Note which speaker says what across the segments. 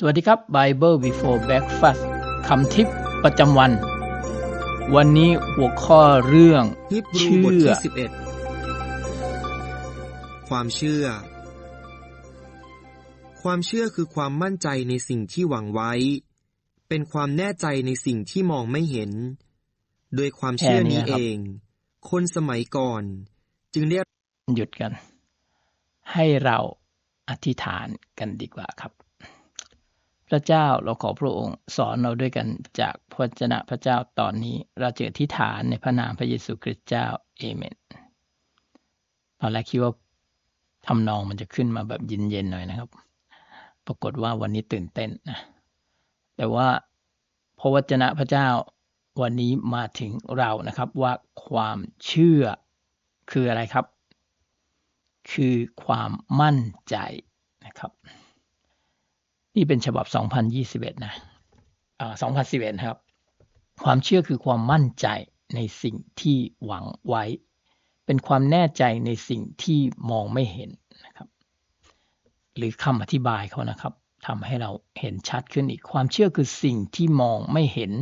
Speaker 1: สวัสดีครับ Bible Before Breakfast คำทิปประจำวัน วันนี้หัวข้อเรื่อง
Speaker 2: ฮีบรู
Speaker 1: เชื่
Speaker 2: บท
Speaker 1: อ
Speaker 2: ที่สิบเอ็ดความเชื่อ ความเชื่อคือความมั่นใจในสิ่งที่หวังไว้ เป็นความแน่ใจในสิ่งที่มองไม่เห็น โดยความเชื่อนี้เอง คนสมัยก่อน จึงเรียก
Speaker 1: หยุดกัน ให้เราอธิษฐานกันดีกว่าครับ พระเจ้าเราขอพระองค์สอนเราด้วยกันจากพระวจนะพระเจ้าตอนนี้เราเจอธิษฐานในพระนามพระเยซูคริสต์เจ้าเอเมนตอนแรกคิดว่าทำนองมันจะขึ้นมาแบบเย็นๆหน่อยนะครับ ปรากฏว่าวันนี้ตื่นเต้นนะแต่ว่าพระวจนะพระเจ้าวันนี้มาถึงเรานะครับว่าความเชื่อคืออะไรครับ คือความมั่นใจนะครับ นี่เป็นฉบับ 2021 นะอ่า2011 ครับ ความเชื่อคือความมั่นใจในสิ่งที่หวังไว้ เป็นความแน่ใจในสิ่งที่มองไม่เห็นนะครับ หรือคำอธิบายเขานะครับทำให้เราเห็นชัดขึ้นอีก ความเชื่อคือสิ่งที่มองไม่เห็น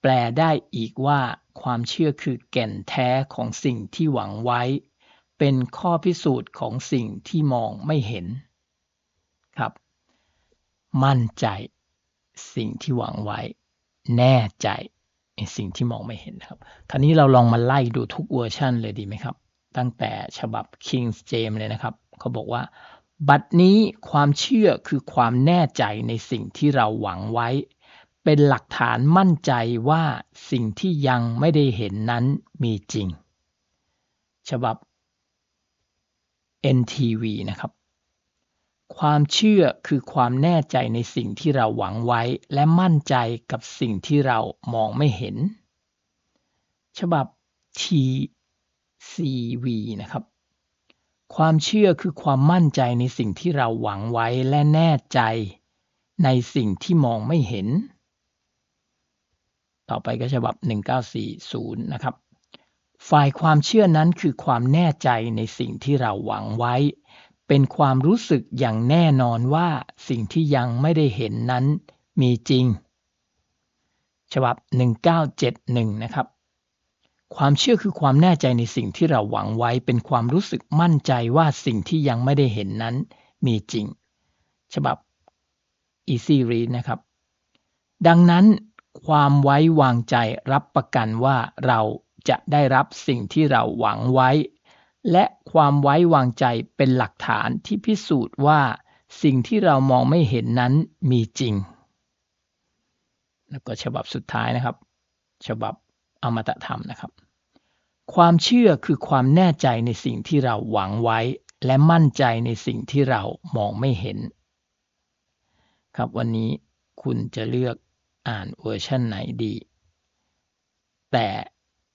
Speaker 1: แปลได้อีกว่าความเชื่อคือแก่นแท้ของสิ่งที่หวังไว้ เป็นข้อพิสูจน์ของสิ่งที่มองไม่เห็น ครับ มั่นใจ สิ่งที่หวังไว้ แน่ใจในสิ่งที่มองไม่เห็นนะครับ คราวนี้เราลองมาไล่ดูทุกเวอร์ชันเลยดีไหมครับ ตั้งแต่ฉบับ King James เลยนะครับ เขาบอกว่า บัดนี้ความเชื่อคือความแน่ใจในสิ่งที่เราหวังไว้ เป็นหลักฐานมั่นใจว่าสิ่งที่ยังไม่ได้เห็นนั้นมีจริง ฉบับ NTV นะครับ ความเชื่อคือความแน่ใจในสิ่งที่เราหวังไว้ และมั่นใจกับสิ่งที่เรามองไม่เห็น ฉบับ TCV นะครับ ความเชื่อคือความมั่นใจในสิ่งที่เราหวังไว้และแน่ใจในสิ่งที่มองไม่เห็น ต่อไปก็ฉบับ 1940 นะครับ ฝ่ายความเชื่อนั้นคือความแน่ใจในสิ่งที่เราหวังไว้ เป็นความรู้สึกอย่างแน่นอนว่าสิ่งที่ยังไม่ได้เห็นนั้นมีจริง ฉบับ 1971 นะครับ ความเชื่อคือความแน่ใจในสิ่งที่เราหวังไว้ เป็นความรู้สึกมั่นใจว่าสิ่งที่ยังไม่ได้เห็นนั้นมีจริง ฉบับ Easy Read นะครับ ดังนั้นความไว้วางใจรับประกันว่าเราจะได้รับสิ่งที่เราหวังไว้ และความไว้วางใจเป็นหลักฐานที่พิสูจน์ว่าสิ่งที่เรามองไม่เห็นนั้นมีจริง แล้วก็ฉบับสุดท้ายนะครับ ฉบับอมตะธรรมนะครับ ความเชื่อคือความแน่ใจในสิ่งที่เราหวังไว้ และมั่นใจในสิ่งที่เรามองไม่เห็น ครับวันนี้คุณจะเลือกอ่านเวอร์ชันไหนดี แต่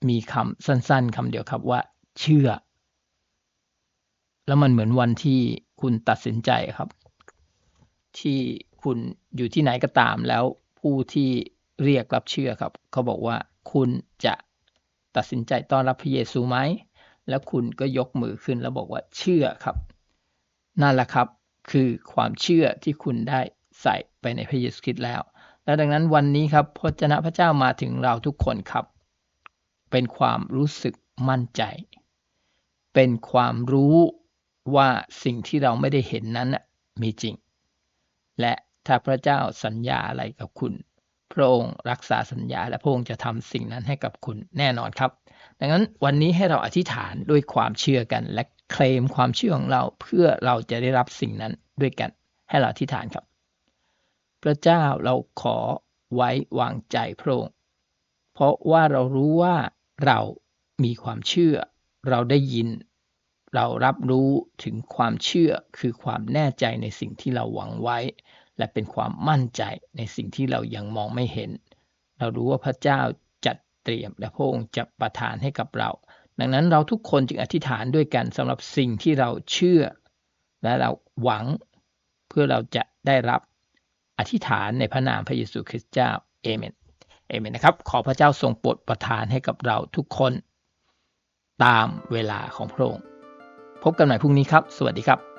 Speaker 1: มีคำสั้นๆคำเดียวครับว่า เชื่อ แล้วมันเหมือนวันที่คุณตัดสินใจครับ ที่คุณอยู่ที่ไหนก็ตามแล้วผู้ที่เรียกรับเชื่อครับ เขาบอกว่าคุณจะตัดสินใจต้อนรับพระเยซูไหม แล้วคุณก็ยกมือขึ้นแล้วบอกว่าเชื่อครับ นั่นแหละครับคือความเชื่อที่คุณได้ใส่ไปในพระเยซูคริสต์แล้ว และดังนั้นวันนี้ครับพระเจ้าพระเจ้ามาถึงเราทุกคนครับ เป็นความรู้สึกมั่นใจ เป็นความรู้ ว่าสิ่งที่เราไม่ได้เห็นนั้นมีจริง และถ้าพระเจ้าสัญญาอะไรกับคุณ พระองค์รักษาสัญญาและพระองค์จะทำสิ่งนั้นให้กับคุณแน่นอนครับ ดังนั้นวันนี้ให้เราอธิษฐานด้วยความเชื่อกัน และเคลมความเชื่อของเราเพื่อเราจะได้รับสิ่งนั้นด้วยกัน ให้เราอธิษฐานครับ พระเจ้าเราขอไว้วางใจพระองค์ เพราะว่าเรารู้ว่าเรามีความเชื่อ เราได้ยิน เรารับรู้ถึงความเชื่อคือความแน่ใจในสิ่งที่เราหวังไว้ และเป็นความมั่นใจในสิ่งที่เรายังมองไม่เห็น เรารู้ว่าพระเจ้าจัดเตรียมและพระองค์จะประทานให้กับเรา ดังนั้นเราทุกคนจึงอธิษฐานด้วยกันสำหรับสิ่งที่เราเชื่อ และเราหวังเพื่อเราจะได้รับอธิษฐานในพระนามพระเยซูคริสต์เจ้าเอเมนเอเมนนะครับ ขอพระเจ้าทรงโปรดประทานให้กับเราทุกคน ตามเวลาของพระองค์ พบกันใหม่พรุ่งนี้ครับ สวัสดีครับ